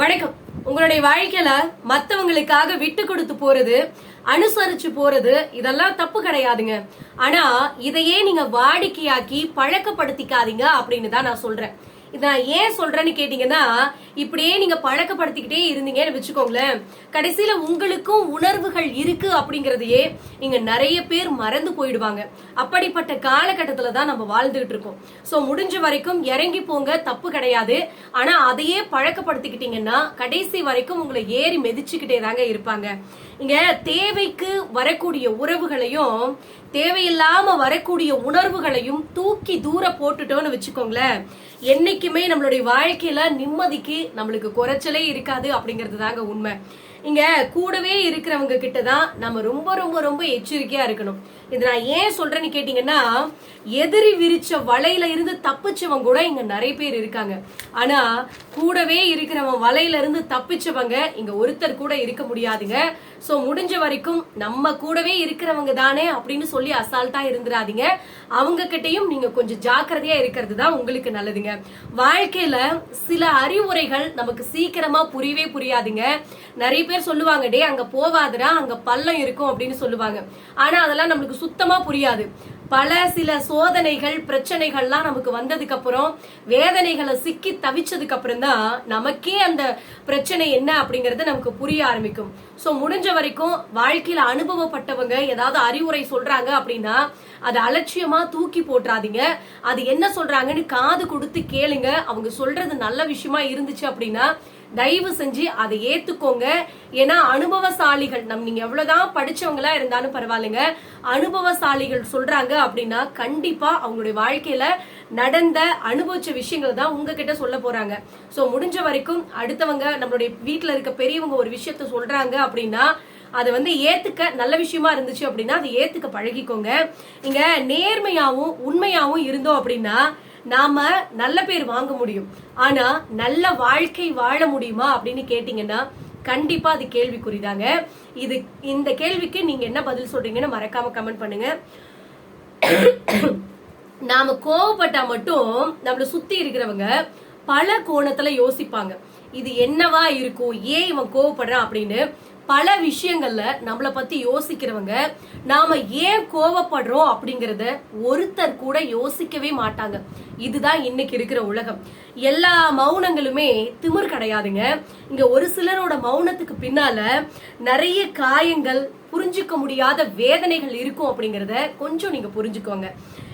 வணக்கம். உங்களுடைய வாழ்க்கையில மத்தவங்களுக்காக விட்டு கொடுத்து போறது அனுசரிச்சு போறது இதெல்லாம் தப்பு கிடையாதுங்க. ஆனா இதையே நீங்க வாடிக்கையாக்கி பழக்கப்படுத்திக்காதீங்க அப்படின்னு தான் நான் சொல்றேன். இதை நான் ஏன் சொல்றேன்னு கேட்டீங்கன்னா இப்படியே நீங்க பழக்கப்படுத்திக்கிட்டே இருந்தீங்கன்னு வச்சுக்கோங்களேன். கடைசியில உங்களுக்கும் உணர்வுகள் இருக்கு அப்படிங்கறதையே நீங்க நிறைய பேர் மறந்து போயிடுவாங்க. அப்படிப்பட்ட காலகட்டத்துல தான் நம்ம வாழ்ந்துகிட்டு இருக்கோம். சோ முடிஞ்ச வரைக்கும் இறங்கி போங்க தப்பு கிடையாது. ஆனா அதையே பழக்கப்படுத்திக்கிட்டீங்கன்னா கடைசி வரைக்கும் உங்களை ஏறி மெதிச்சுக்கிட்டே தாங்க இருப்பாங்க. இங்க தேவைக்கு வரக்கூடிய உறவுகளையும் தேவையில்லாம வரக்கூடிய உணர்வுகளையும் தூக்கி தூர போட்டுட்டோம்னு வச்சுக்கோங்களேன். என்னைக்குமே நம்மளுடைய வாழ்க்கையில நிம்மதிக்கு நம்மளுக்கு குறைச்சலே இருக்காது அப்படிங்கிறது தாங்க உண்மை. இங்க கூடவே இருக்கிறவங்க கிட்ட தான் நம்ம ரொம்ப ரொம்ப ரொம்ப எச்சரிக்கையா இருக்கணும். இது நான் ஏன் சொல்றேன்னு கேட்டீங்கன்னா எதிரி விரிச்ச வலையில இருந்து தப்பிச்சவங்க கூட இங்க நிறைய பேர் இருக்காங்க. ஆனா கூடவே இருக்கிறவன் வலையில இருந்து தப்பிச்சவங்க இங்க ஒருத்தர் கூட இருக்க முடியாதுங்க. சோ முடிஞ்ச வரைக்கும் நம்ம கூடவே இருக்கிறவங்க தானே அப்படின்னு சொல்லி அசால்ட்டா இருந்துடாதீங்க அவங்க கிட்டையும் நீங்க கொஞ்சம் ஜாக்கிரதையா இருக்கிறது தான் உங்களுக்கு நல்லதுங்க. வாழ்க்கையில சில அறிவுரைகள் நமக்கு சீக்கிரமா புரியவே புரியாதுங்க. நிறைய பேர் சொல்லுவாங்க டே அங்க போவாதடா அங்க பள்ளம் இருக்கும் அப்படின்னு சொல்லுவாங்க. ஆனா அதெல்லாம் நம்மளுக்கு சுத்தமா புரியாது. பல சில சோதனைகள் பிரச்சனைகள்லாம் நமக்கு வந்ததுக்கு அப்புறம் வேதனைகளை சிக்கி தவிச்சதுக்கு அப்புறம் தான் நமக்கே அந்த பிரச்சனை என்ன அப்படிங்கறது நமக்கு புரிய ஆரம்பிக்கும். சோ முடிஞ்ச வரைக்கும் வாழ்க்கையில அனுபவப்பட்டவங்க ஏதாவது அறிவுரை சொல்றாங்க அப்படின்னா அதை அலட்சியமா தூக்கி போட்டுறாதீங்க. அது என்ன சொல்றாங்கன்னு காது கொடுத்து கேளுங்க. அவங்க சொல்றது நல்ல விஷயமா இருந்துச்சு அப்படின்னா தயவு செஞ்சு அதை ஏத்துக்கோங்க. ஏன்னா அனுபவசாலிகள் நம் நீங்க எவ்வளவுதான் படிச்சவங்களா இருந்தாலும் பரவாயில்லைங்க. அனுபவசாலிகள் சொல்றாங்க அப்படின்னா கண்டிப்பா அவங்களுடைய வாழ்க்கையில நடந்த அனுபவிச்ச விஷயங்களை தான் உங்ககிட்ட சொல்ல போறாங்க. சோ முடிஞ்ச வரைக்கும் அடுத்தவங்க நம்மளுடைய வீட்டுல இருக்க பெரியவங்க ஒரு விஷயத்த சொல்றாங்க அப்படின்னா அதை வந்து ஏத்துக்க நல்ல விஷயமா இருந்துச்சு அப்படின்னா அதை ஏத்துக்க பழகிக்கோங்க. நீங்க நேர்மையாவும் உண்மையாவும் இருந்தோம் அப்படின்னா நாம நல்ல பேர் வாங்க முடியும். ஆனா நல்ல வாழ்க்கை வாழ முடியுமா அப்படின்னு கேட்டீங்கன்னா கண்டிப்பா அது கேள்விக்குறிதாங்க. இது இந்த கேள்விக்கு நீங்க என்ன பதில் சொல்றீங்கன்னு மறக்காம கமெண்ட் பண்ணுங்க. நாம கோவப்பட்டா மட்டும் நம்மள சுத்தி இருக்கிறவங்க பல கோணத்துல யோசிப்பாங்க. இது என்னவா இருக்கும்? ஏன் இவன் கோவப்படுறான் அப்படின்னு பல விஷயங்கள்ல நம்மள பத்தி யோசிக்கிறவங்க நாம ஏன் கோவப்படுறோம் அப்படிங்கறத ஒருத்தர் கூட யோசிக்கவே மாட்டாங்க. இதுதான் இன்னைக்கு இருக்கிற உலகம். எல்லா மௌனங்களுமே திமிர் கிடையாதுங்க. இங்க ஒரு சிலரோட மௌனத்துக்கு பின்னால நிறைய காயங்கள் புரிஞ்சுக்க முடியாத வேதனைகள் இருக்கும் அப்படிங்கறத கொஞ்சம் நீங்க புரிஞ்சுக்கோங்க.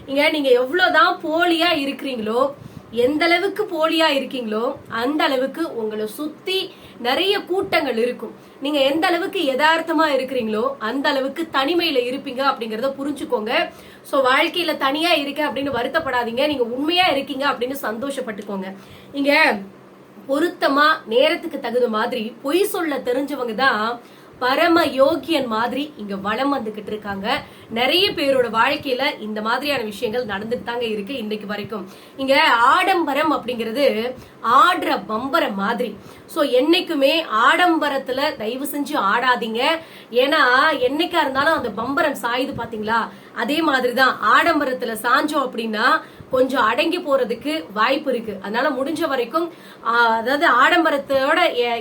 இங்க நீங்க எவ்வளவுதான் போலியா இருக்கிறீங்களோ எந்த அளவுக்கு போலியா இருக்கீங்களோ அந்த அளவுக்கு உங்களை சுத்தி நிறைய கூட்டங்கள் இருக்கும். நீங்க எந்த அளவுக்கு யதார்த்தமா இருக்கிறீங்களோ அந்த அளவுக்கு தனிமையில இருப்பீங்க அப்படிங்கறத புரிஞ்சுக்கோங்க. சோ வாழ்க்கையில தனியா இருக்க அப்படின்னு வருத்தப்படாதீங்க. நீங்க உண்மையா இருக்கீங்க அப்படின்னு சந்தோஷப்பட்டுக்கோங்க. நீங்க பொருத்தமா நேரத்துக்கு தகுந்த மாதிரி பொய் சொல்ல தெரிஞ்சவங்க தான் பரம யோகியன் மாதிரி இங்க வளம் வந்துகிட்டு இருக்காங்க. நிறைய பேரோட வாழ்க்கையில இந்த மாதிரியான விஷயங்கள் நடந்துட்டு தாங்க இருக்கு இன்னைக்கு வரைக்கும். இங்க ஆடம்பரம் அப்படிங்கிறது ஆடுற பம்பரம் மாதிரி. சோ என்னைக்குமே ஆடம்பரத்துல தயவு செஞ்சு ஆடாதீங்க. ஏன்னா என்னைக்கா இருந்தாலும் அந்த பம்பரம் சாயுது பாத்தீங்களா? அதே மாதிரிதான். ஆடம்பரத்துல சாஞ்சோம் அப்படின்னா கொஞ்சம் அடங்கி போறதுக்கு வாய்ப்பு இருக்கு. அதனால முடிஞ்ச வரைக்கும் அதாவது ஆடம்பரத்தோட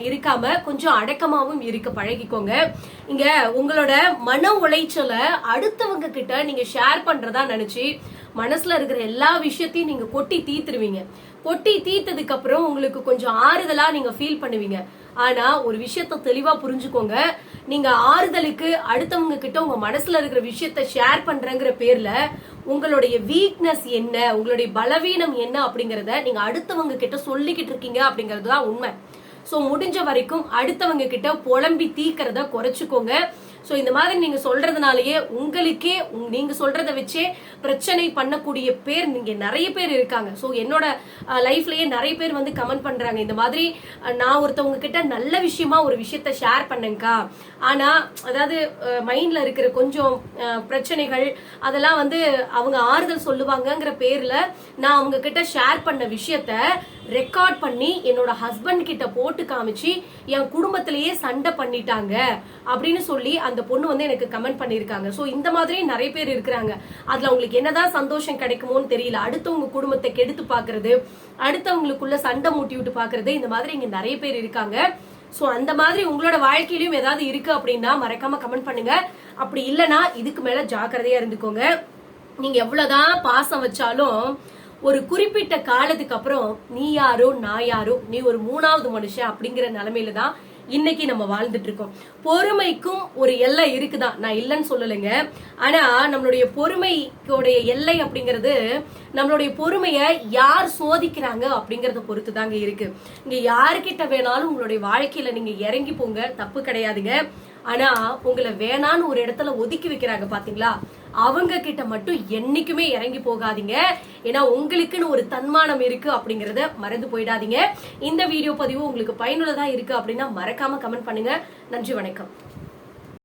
இருக்காம கொஞ்சம் அடக்கமாவும் இருக்க. பழகிக்கோங்க. இங்க உங்களோட மன உளைச்சலை அடுத்தவங்க கிட்ட நீங்க ஷேர் பண்றதா நினைச்சு மனசுல இருக்கிற எல்லா விஷயத்தையும் நீங்க கொட்டி தீத்துருவீங்க கொட்டி தீத்ததுக்கு அப்புறம் உங்களுக்கு கொஞ்சம் ஆறுதலா நீங்க ஃபீல் பண்ணுவீங்க. ஆனா ஒரு விஷயத்த தெளிவா புரிஞ்சுக்கோங்க. நீங்க ஆறுதலுக்கு அடுத்தவங்க கிட்ட உங்க மனசுல இருக்கிற விஷயத்த ஷேர் பண்றங்கிற பேர்ல உங்களுடைய வீக்னஸ் என்ன உங்களுடைய பலவீனம் என்ன அப்படிங்கறத நீங்க அடுத்தவங்க கிட்ட சொல்லிக்கிட்டு இருக்கீங்க அப்படிங்கறது தான் உண்மை. ஸோ முடிஞ்ச வரைக்கும் அடுத்தவங்க கிட்ட புலம்பி தீக்கிறத குறைச்சிக்கோங்க. ஸோ இந்த மாதிரி நீங்க சொல்றதுனாலயே உங்களுக்கே நீங்க சொல்றத வச்சே பிரச்சனை பண்ணக்கூடிய பேர் நீங்க நிறைய பேர் இருக்காங்க. ஸோ என்னோட லைஃப்லயே நிறைய பேர் வந்து கமெண்ட் பண்றாங்க. இந்த மாதிரி நான் ஒருத்தவங்க கிட்ட நல்ல விஷயமா ஒரு விஷயத்த ஷேர் பண்ணுங்கக்கா ஆனா அதாவது மைண்ட்ல இருக்கிற கொஞ்சம் பிரச்சனைகள் அதெல்லாம் வந்து அவங்க ஆறுதல் சொல்லுவாங்கங்கிற பேர்ல நான் அவங்க கிட்ட ஷேர் பண்ண விஷயத்த ரெக்கார்ட் பண்ணி என்னோட ஹஸ்பண்ட் கிட்ட போட்டு காமிச்சு என் குடும்பத்திலேயே சண்டை பண்ணிட்டாங்க. அப்படின்னு சொல்லி அந்த பொண்ணு வந்து எனக்கு கமெண்ட் பண்ணியிருக்காங்க. ஸோ இந்த மாதிரி நிறைய பேர் இருக்கிறாங்க. அதில் உங்களுக்கு என்னதான் சந்தோஷம் கிடைக்குமோன்னு தெரியல. அடுத்தவங்க குடும்பத்தை கெடுத்து பார்க்கறது அடுத்தவங்களுக்குள்ள சண்டை மூட்டி விட்டு பார்க்கறது இந்த மாதிரி இங்கே நிறைய பேர் இருக்காங்க. ஸோ அந்த மாதிரி உங்களோட வாழ்க்கையிலும் ஏதாவது இருக்கு அப்படின்னா மறக்காம கமெண்ட் பண்ணுங்க. அப்படி இல்லைன்னா இதுக்கு மேல ஜாக்கிரதையா இருந்துக்கோங்க. நீங்க எவ்வளவுதான் பாசம் வச்சாலும் ஒரு குறிப்பிட்ட காலத்துக்கு அப்புறம் நீ யாரோ நான் யாரோ நீ ஒரு மூணாவது மனுஷன் அப்படிங்கிற நிலைமையில தான் இன்னைக்கு நம்ம வாழ்ந்துட்டு இருக்கோம். பொறுமைக்கும் ஒரு எல்லை இருக்குதான். நான் இல்லைன்னு சொல்லலைங்க. ஆனா நம்மளுடைய பொறுமைக்குடைய எல்லை அப்படிங்கிறது நம்மளுடைய பொறுமைய யார் சோதிக்கிறாங்க அப்படிங்கறத பொறுத்து தாங்க இருக்கு. இங்க யாருக்கிட்ட வேணாலும் உங்களுடைய வாழ்க்கையில நீங்க இறங்கி போங்க. தப்பு கிடையாதுங்க. ஆனா உங்களை வேணான்னு ஒரு இடத்துல ஒதுக்கி வைக்கிறாங்க பாத்தீங்களா? அவங்க கிட்ட மட்டும் என்னைக்குமே இறங்கி போகாதீங்க. ஏன்னா உங்களுக்குன்னு ஒரு தன்மானம் இருக்கு அப்படிங்கறத மறந்து போயிடாதீங்க. இந்த வீடியோ பதிவு உங்களுக்கு பயனுள்ளதா இருக்கு அப்படின்னா மறக்காம கமெண்ட் பண்ணுங்க. நன்றி வணக்கம்.